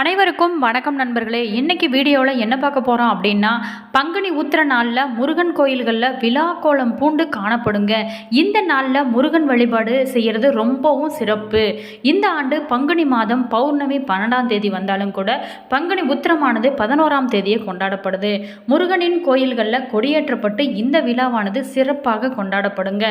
அனைவருக்கும் வணக்கம் நண்பர்களே. இன்றைக்கி வீடியோவில் என்ன பார்க்க போகிறோம் அப்படின்னா பங்குனி உத்திர நாளில் முருகன் கோயில்களில் விழா கோலம் பூண்டு காணப்படுங்க. இந்த நாளில் முருகன் வழிபாடு செய்கிறது ரொம்பவும் சிறப்பு. இந்த ஆண்டு பங்குனி மாதம் பௌர்ணமி பன்னெண்டாம் தேதி வந்தாலும் கூட பங்குனி உத்திரமானது பதினோராம் தேதியே கொண்டாடப்படுது. முருகனின் கோயில்களில் கொடியேற்றப்பட்டு இந்த விழாவானது சிறப்பாக கொண்டாடப்படுங்க.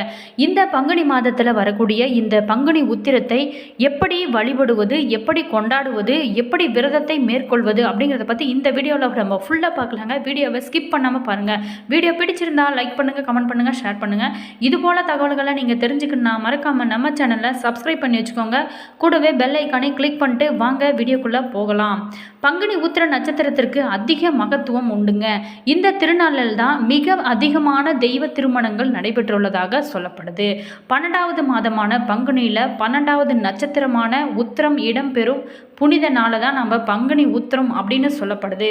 இந்த பங்குனி மாதத்தில் வரக்கூடிய இந்த பங்குனி உத்திரத்தை எப்படி வழிபடுவது எப்படி கொண்டாடுவது எப்படி விரதத்தை மேற்கொள்வது அப்படிங்கிறத பற்றி இந்த வீடியோவில் நம்ம ஃபுல்லாக பார்க்கலாங்க. வீடியோவை ஸ்கிப் பண்ணாமல் பாருங்கள் வீடியோ பிடிச்சிருந்தா லைக் பண்ணுங்கள் கமெண்ட் பண்ணுங்கள் ஷேர் பண்ணுங்கள் இது போல் தகவல்களை நீங்கள் தெரிஞ்சுக்கணும்னா மறக்காமல் நம்ம சேனலை சப்ஸ்கிரைப் பண்ணி வச்சுக்கோங்க. கூடவே பெல் ஐக்கானை கிளிக் பண்ணிட்டு வாங்க வீடியோக்குள்ளே போகலாம். பங்குனி உத்திர நட்சத்திரத்திற்கு அதிக மகத்துவம் உண்டுங்க. இந்த திருநாளில் தான் மிக அதிகமான தெய்வ திருமணங்கள் நடைபெற்றுள்ளதாக சொல்லப்படுது. பன்னெண்டாவது மாதமான பங்குனியில் பன்னெண்டாவது நட்சத்திரமான உத்திரம் இடம்பெறும் புனித நாளை தான் நம்ம பங்குனி உத்திரம் அப்படின்னு சொல்லப்படுது.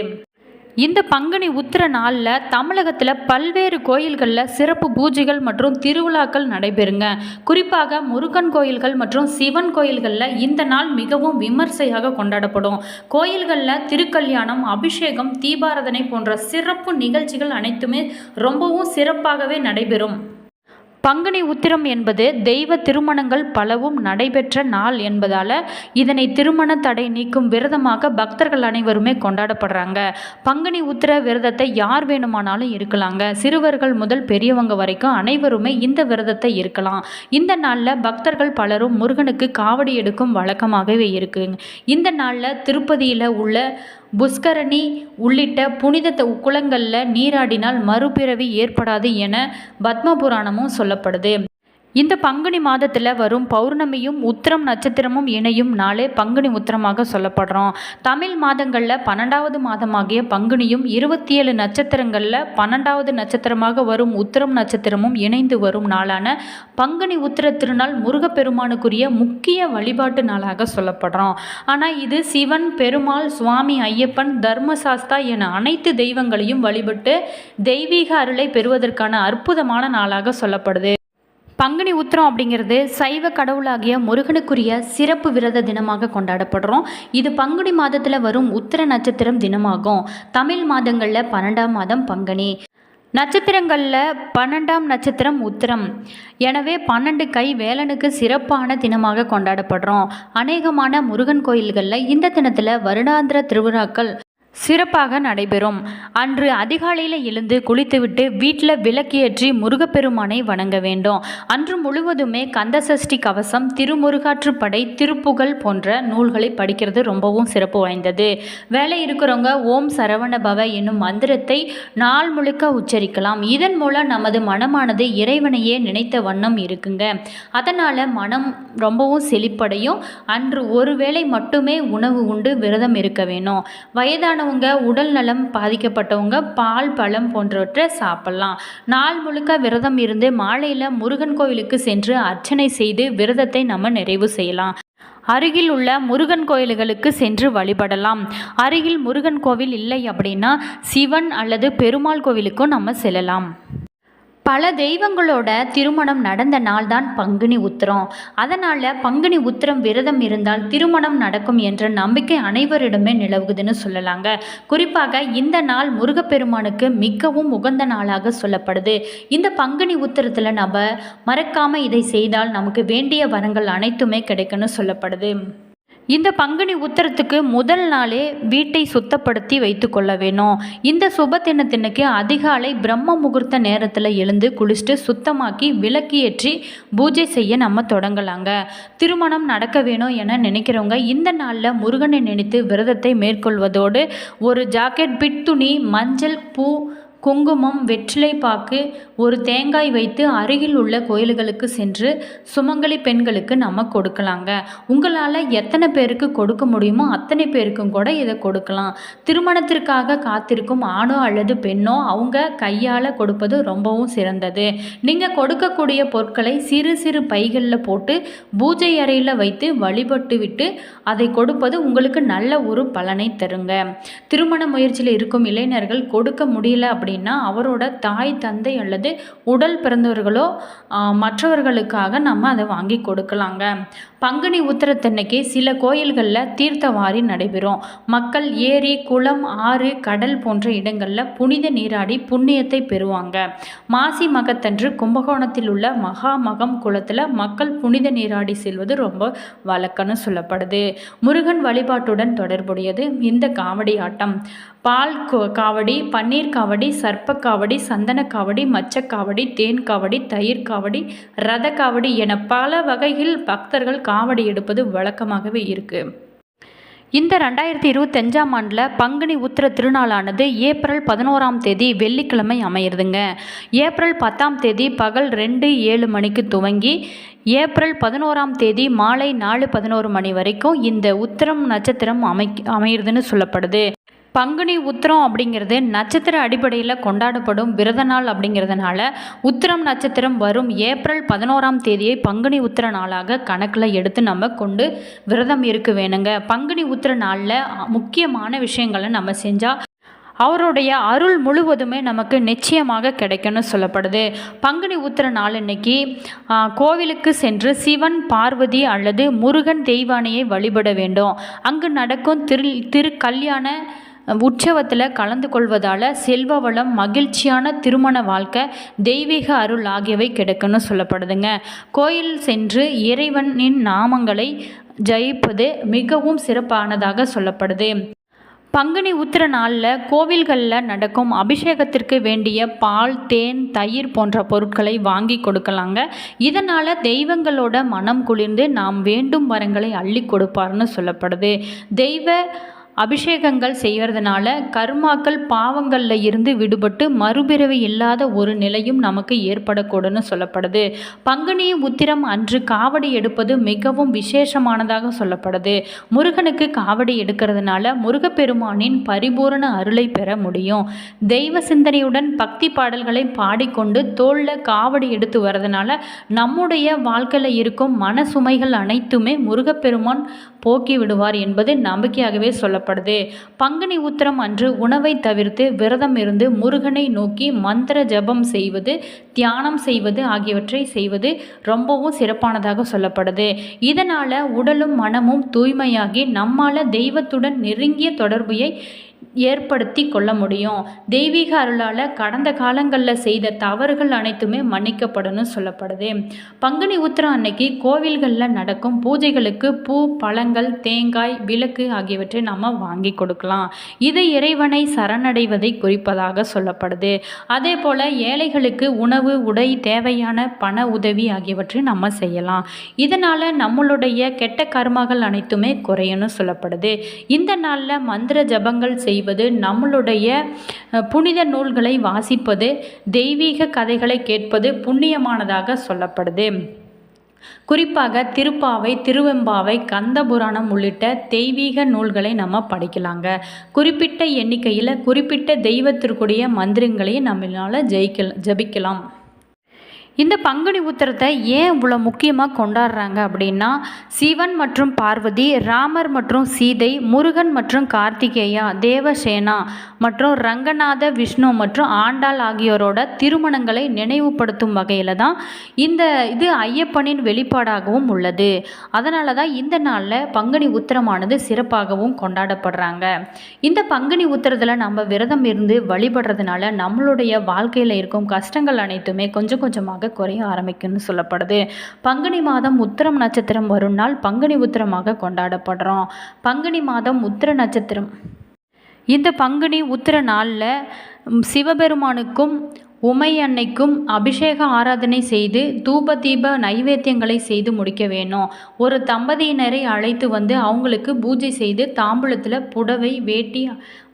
இந்த பங்குனி உத்திர நாளில் தமிழகத்தில் பல்வேறு கோயில்களில் சிறப்பு பூஜைகள் மற்றும் திருவிழாக்கள் நடைபெறுங்க. குறிப்பாக முருகன் கோயில்கள் மற்றும் சிவன் கோயில்களில் இந்த நாள் மிகவும் விமர்சையாக கொண்டாடப்படும். கோயில்களில் திருக்கல்யாணம் அபிஷேகம் தீபாராதனை போன்ற சிறப்பு நிகழ்ச்சிகள் அனைத்துமே ரொம்பவும் சிறப்பாகவே நடைபெறும். பங்குனி உத்திரம் என்பது தெய்வ திருமணங்கள் பலவும் நடைபெற்ற நாள் என்பதால் இதனை திருமண தடை நீக்கும் விரதமாக பக்தர்கள் அனைவருமே கொண்டாடப்படுறாங்க. பங்குனி உத்திர விரதத்தை யார் வேணுமானாலும் இருக்கலாங்க. சிறுவர்கள் முதல் பெரியவங்க வரைக்கும் அனைவருமே இந்த விரதத்தை இருக்கலாம். இந்த நாளில் பக்தர்கள் பலரும் முருகனுக்கு காவடி எடுக்கும் வழக்கமாகவே இருக்குங்க. இந்த நாளில் திருப்பதியில் உள்ள புஷ்கரணி உள்ளிட்ட புனித த- குளங்களில் நீராடினால் மறுபிறவி ஏற்படாது என பத்ம புராணமும் சொல்லப்படுது. இந்த பங்குனி மாதத்தில் வரும் பௌர்ணமியும் உத்திரம் நட்சத்திரமும் இணையும் நாளே பங்குனி உத்திரமாக சொல்லப்படுறோம். தமிழ் மாதங்களில் பன்னெண்டாவது மாதமாகிய பங்குனியும் இருபத்தி ஏழு நட்சத்திரங்களில் பன்னெண்டாவது நட்சத்திரமாக வரும் உத்திரம் நட்சத்திரமும் இணைந்து வரும் நாளான பங்குனி உத்திர திருநாள் முருகப்பெருமானுக்குரிய முக்கிய வழிபாட்டு நாளாக சொல்லப்படுறோம். ஆனால் இது சிவன் பெருமாள் சுவாமி ஐயப்பன் தர்மசாஸ்தா என அனைத்து தெய்வங்களையும் வழிபட்டு தெய்வீக அருளை பெறுவதற்கான அற்புதமான நாளாக சொல்லப்படுது. பங்குனி உத்திரம் அப்படிங்கிறது சைவ கடவுளாகிய முருகனுக்குரிய சிறப்பு விரத தினமாக கொண்டாடப்படுறோம். இது பங்குனி மாதத்தில் வரும் உத்திர நட்சத்திரம் தினமாகும். தமிழ் மாதங்களில் பன்னெண்டாம் மாதம் பங்குனி. நட்சத்திரங்களில் பன்னெண்டாம் நட்சத்திரம் உத்திரம். எனவே பன்னெண்டு கை வேலனுக்கு சிறப்பான தினமாக கொண்டாடப்படுறோம். அநேகமான முருகன் கோயில்களில் இந்த தினத்தில் வருடாந்திர திருவிழாக்கள் சிறப்பாக நடைபெறும். அன்று அதிகாலையில் எழுந்து குளித்துவிட்டு வீட்டில் விளக்கேற்றி முருகப்பெருமானை வணங்க வேண்டும். அன்று முழுவதுமே கந்தசஷ்டி கவசம் திருமுருகாற்றுப்படை திருப்புகழ் போன்ற நூல்களை படிக்கிறது ரொம்பவும் சிறப்பு வாய்ந்தது. வேலை இருக்கிறவங்க ஓம் சரவண பவ என்னும் மந்திரத்தை நாள் முழுக்க உச்சரிக்கலாம். இதன் மூலம் நமது மனமானது இறைவனையே நினைத்த வண்ணம் இருக்குங்க. அதனால் மனம் ரொம்பவும் செழிப்படையும். அன்று ஒரு வேளை மட்டுமே உணவு உண்டு விரதம் இருக்க வேணும். வயதான வயதானவங்க உடல் நலம் பாதிக்கப்பட்டவங்க பால் பழம் போன்றவற்றை சாப்பிடலாம். நாள் முழுக்க விரதம் இருந்து மாலையில் முருகன் கோயிலுக்கு சென்று அர்ச்சனை செய்து விரதத்தை நம்ம நிறைவு செய்யலாம். அருகில் உள்ள முருகன் கோயில்களுக்கு சென்று வழிபடலாம். அருகில் முருகன் கோவில் இல்லை அப்படின்னா சிவன் அல்லது பெருமாள் கோவிலுக்கும் நம்ம செல்லலாம். பல தெய்வங்களோட திருமணம் நடந்த நாள் தான் பங்குனி உத்திரம். அதனால் பங்குனி உத்திரம் விரதம் இருந்தால் திருமணம் நடக்கும் என்ற நம்பிக்கை அனைவரிடமே நிலவுகுதுன்னு சொல்லலாங்க. குறிப்பாக இந்த நாள் முருகப்பெருமானுக்கு மிகவும் உகந்த நாளாக சொல்லப்படுது. இந்த பங்குனி உத்திரத்தில் நம்ம மறக்காமல் இதை செய்தால் நமக்கு வேண்டிய வரங்கள் அனைத்துமே கிடைக்கும்னு சொல்லப்படுது. இந்த பங்குனி உத்தரத்துக்கு முதல் நாளே வீட்டை சுத்தப்படுத்தி வைத்து கொள்ள வேணும். இந்த சுப தினத்தினுக்கு அதிகாலை பிரம்ம முகூர்த்த நேரத்தில் எழுந்து குளிச்சுட்டு சுத்தமாக்கி விளக்கு ஏற்றி பூஜை செய்ய நம்ம தொடங்கலாங்க. திருமணம் நடக்க வேணும் என நினைக்கிறவங்க இந்த நாளில் முருகனை நினைத்து விரதத்தை மேற்கொள்வதோடு ஒரு ஜாக்கெட் பிட் துணி மஞ்சள் பூ குங்குமம் வெற்றிலை பாக்கு ஒரு தேங்காய் வைத்து அருகில் உள்ள கோயில்களுக்கு சென்று சுமங்கலி பெண்களுக்கு நம்ம கொடுக்கலாங்க. உங்களால் எத்தனை பேருக்கு கொடுக்க முடியுமோ அத்தனை பேருக்கும் கூட இதை கொடுக்கலாம். திருமணத்திற்காக காத்திருக்கும் ஆணோ அல்லது பெண்ணோ அவங்க கையால் கொடுப்பது ரொம்பவும் சிறந்தது. நீங்கள் கொடுக்கக்கூடிய பொருட்களை சிறு சிறு பைகளில் போட்டு பூஜை அறையில் வைத்து வழிபட்டு விட்டு அதை கொடுப்பது உங்களுக்கு நல்ல ஒரு பலனை தருங்க. திருமண முயற்சியில் இருக்கும் இளைஞர்கள் கொடுக்க முடியல அப்படி அப்படின்னா அவரோட தாய் தந்தை அல்லது உடல் பிறந்தவர்களோ மற்றவர்களுக்காக நம்ம அதை வாங்கி கொடுக்கலாங்க. பங்குனி உத்திரத்தன்னைக்கு சில கோயில்களில் தீர்த்தவாரி நடைபெறும். மக்கள் ஏரி குளம் ஆறு கடல் போன்ற இடங்களில் புனித நீராடி புண்ணியத்தை பெறுவாங்க. மாசி மகத்தன்று கும்பகோணத்தில் உள்ள மகாமகம் குளத்தில் மக்கள் புனித நீராடி செல்வது ரொம்ப வழக்கம்னு சொல்லப்படுது. முருகன் வழிபாட்டுடன் தொடர்புடையது இந்த காவடி ஆட்டம். பால் கோ- காவடி பன்னீர் காவடி சர்ப்ப காவடி சந்தன காவடி மச்சக்காவடி தேன் காவடி தயிர் காவடி ரத காவடி என பல வகையில் பக்தர்கள் காவடி எடுப்பது வழக்கமாகவே இருக்குது இந்த ரெண்டாயிரத்தி இருபத்தஞ்சாம் ஆண்டில் பங்குனி உத்திர திருநாளானது ஏப்ரல் பதினோராம் தேதி வெள்ளிக்கிழமை அமையிறதுங்க. ஏப்ரல் பத்தாம் தேதி பகல் ரெண்டு ஏழு மணிக்கு துவங்கி ஏப்ரல் பதினோராம் தேதி மாலை நாலு பதினோரு மணி வரைக்கும் இந்த உத்திரம் நட்சத்திரம் அமை அமையிறதுன்னு சொல்லப்படுது. பங்குனி உத்திரம் அப்படிங்கிறது நட்சத்திர அடிப்படையில் கொண்டாடப்படும் விரத நாள் அப்படிங்கிறதுனால உத்திரம் நட்சத்திரம் வரும் ஏப்ரல் பதினோராம் தேதியை பங்குனி உத்திர நாளாக கணக்கில் எடுத்து நம்ம கொண்டு விரதம் இருக்க வேணுங்க. பங்குனி உத்திர நாளில் முக்கியமான விஷயங்களை நம்ம செஞ்சால் அவருடைய அருள் முழுவதுமே நமக்கு நிச்சயமாக கிடைக்கும்னு சொல்லப்படுது. பங்குனி உத்திர நாள் இன்னைக்கு கோவிலுக்கு சென்று சிவன் பார்வதி அல்லது முருகன் தெய்வானையை வழிபட வேண்டும். அங்கு நடக்கும் திரு திரு கல்யாண உற்சவத்தில் கலந்து கொள்வதால் செல்வ வளம் மகிழ்ச்சியான திருமண வாழ்க்கை தெய்வீக அருள் ஆகியவை கிடைக்கும்னு சொல்லப்படுதுங்க. கோயில் சென்று இறைவனின் நாமங்களை ஜெயிப்பது மிகவும் சிறப்பானதாக சொல்லப்படுது. பங்குனி உத்திர நாளில் கோவில்களில் நடக்கும் அபிஷேகத்திற்கு வேண்டிய பால் தேன் தயிர் போன்ற பொருட்களை வாங்கி கொடுக்கலாங்க. இதனால் தெய்வங்களோட மனம் குளிர்ந்து நாம் வேண்டும் வரங்களை அள்ளி கொடுப்பார்னு சொல்லப்படுது. தெய்வ அபிஷேகங்கள் செய்வதனால கர்மாக்கள் பாவங்களில் இருந்து விடுபட்டு மறுபிறவி இல்லாத ஒரு நிலையும் நமக்கு ஏற்படக்கூடும்னு சொல்லப்படுது. பங்குனி உத்திரம் அன்று காவடி எடுப்பது மிகவும் விசேஷமானதாக சொல்லப்படுது. முருகனுக்கு காவடி எடுக்கிறதுனால முருகப்பெருமானின் பரிபூரண அருளை பெற முடியும். தெய்வ சிந்தனையுடன் பக்தி பாடல்களை பாடிக்கொண்டு தோளில் காவடி எடுத்து வரதுனால நம்முடைய வாழ்க்கையில் இருக்கும் மன சுமைகள் அனைத்துமே முருகப்பெருமான் போக்கி விடுவார் என்பது நம்பிக்கையாகவே சொல்லப்படுது. பங்குனி உத்திரம் அன்று உணவை தவிர்த்து விரதம் இருந்து முருகனை நோக்கி மந்திர ஜபம் செய்வது தியானம் செய்வது ஆகியவற்றை செய்வது ரொம்பவும் சிறப்பானதாக சொல்லப்படுது. இதனால் உடலும் மனமும் தூய்மையாகி நம்மால் தெய்வத்துடன் நெருங்கிய தொடர்பையை ஏற்படுத்தி கொள்ள முடியும். தெய்வீக அருளால் கடந்த காலங்களில் செய்த தவறுகள் அனைத்துமே மன்னிக்கப்படணும் சொல்லப்படுது. பங்குனி உத்திரம் அன்னைக்கு கோவில்களில் நடக்கும் பூஜைகளுக்கு பூ பழங்கள் தேங்காய் விளக்கு ஆகியவற்றை நம்ம வாங்கி கொடுக்கலாம். இது இறைவனை சரணடைவதை குறிப்பதாக சொல்லப்படுது. அதே போல் ஏழைகளுக்கு உணவு உடை தேவையான பண உதவி ஆகியவற்றை நம்ம செய்யலாம். இதனால் நம்மளுடைய கெட்ட கர்மங்கள் அனைத்துமே குறையணும் சொல்லப்படுது. இந்த நாளில் மந்திர ஜபங்கள் செய்வது நம்மளுடைய புனித நூல்களை வாசிப்பது தெய்வீக கதைகளை கேட்பது புண்ணியமானதாக சொல்லப்படுது. குறிப்பாக திருப்பாவை திருவெம்பாவை கந்தபுராணம் உள்ளிட்ட தெய்வீக நூல்களை நம்ம படிக்கலாங்க. குறிப்பிட்ட எண்ணிக்கையில் குறிப்பிட்ட தெய்வத்திற்குரிய மந்திரங்களையும் நம்மளால் ஜெயிக்க ஜபிக்கலாம். இந்த பங்குனி உத்திரத்தை ஏன் இவ்வளோ முக்கியமாக கொண்டாடுறாங்க அப்படின்னா சிவன் மற்றும் பார்வதி ராமர் மற்றும் சீதை முருகன் மற்றும் கார்த்திகேயா தேவசேனா மற்றும் ரங்கநாத விஷ்ணு மற்றும் ஆண்டாள் ஆகியோரோட திருமணங்களை நினைவுபடுத்தும் வகையில் தான் இந்த இது ஐயப்பனின் வெளிப்பாடாகவும் உள்ளது. அதனால தான் இந்த நாளில் பங்குனி உத்திரமானது சிறப்பாகவும் கொண்டாடப்படுறாங்க. இந்த பங்குனி உத்திரத்தில் நம்ம விரதம் இருந்து வழிபடுறதுனால நம்மளுடைய வாழ்க்கையில் இருக்கும் கஷ்டங்கள் அனைத்துமே கொஞ்சம் கொஞ்சமாக குறைய ஆரம்பிக்கும்னு சொல்லப்படுது. பங்குனி மாதம் உத்திரம் நட்சத்திரம் வரும் நாள் பங்குனி உத்திரமாக கொண்டாடப்படுறோம். பங்குனி மாதம் உத்திர நட்சத்திரம். இந்த பங்குனி உத்திர நாளில் சிவபெருமானுக்கும் உமை அன்னைக்கும் அபிஷேக ஆராதனை செய்து தூப தீப நைவேத்தியங்களை செய்து முடிக்க வேணும். ஒரு தம்பதியினரை அழைத்து வந்து அவங்களுக்கு பூஜை செய்து தாம்பூலத்தில் புடவை வேட்டி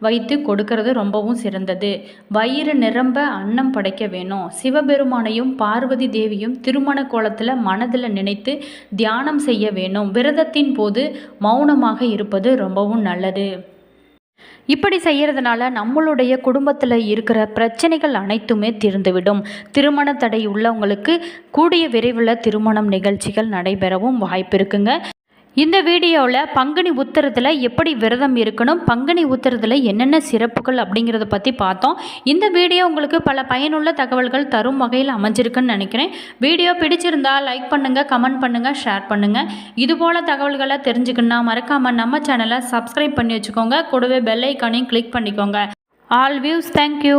வைத்து கொடுக்கறது ரொம்பவும் சிறந்தது. வயிறு நிரம்ப அன்னம் படைக்க வேணும். சிவபெருமானையும் பார்வதி தேவியும் திருமண கோலத்தில் மனதில் நினைத்து தியானம் செய்ய வேணும். விரதத்தின் போது மௌனமாக இருப்பது ரொம்பவும் நல்லது. இப்படி செய்யறதுனால நம்மளுடைய குடும்பத்தில் இருக்கிற பிரச்சனைகள் அனைத்துமே தீர்ந்துவிடும். திருமண தடை உள்ளவங்களுக்கு கூடிய விரைவில் திருமணம் நிகழ்ச்சிகள் நடைபெறவும் வாய்ப்பு இருக்குங்க. இந்த வீடியோவில் பங்குனி உத்திரத்தில் எப்படி விரதம் இருக்கணும் பங்குனி உத்திரத்தில் என்னென்ன சிறப்புகள் அப்படிங்கிறத பற்றி பார்த்தோம். இந்த வீடியோ உங்களுக்கு பல பயனுள்ள தகவல்கள் தரும் வகையில் அமைஞ்சிருக்குன்னு நினைக்கிறேன். வீடியோ பிடிச்சிருந்தால் லைக் பண்ணுங்கள் கமெண்ட் பண்ணுங்கள் ஷேர் பண்ணுங்கள் இதுபோல் தகவல்களை தெரிஞ்சுக்கணுன்னா மறக்காமல் நம்ம சேனலை சப்ஸ்கிரைப் பண்ணி வச்சுக்கோங்க. கூடவே பெல் ஐக்கானையும் கிளிக் பண்ணிக்கோங்க. All views thank you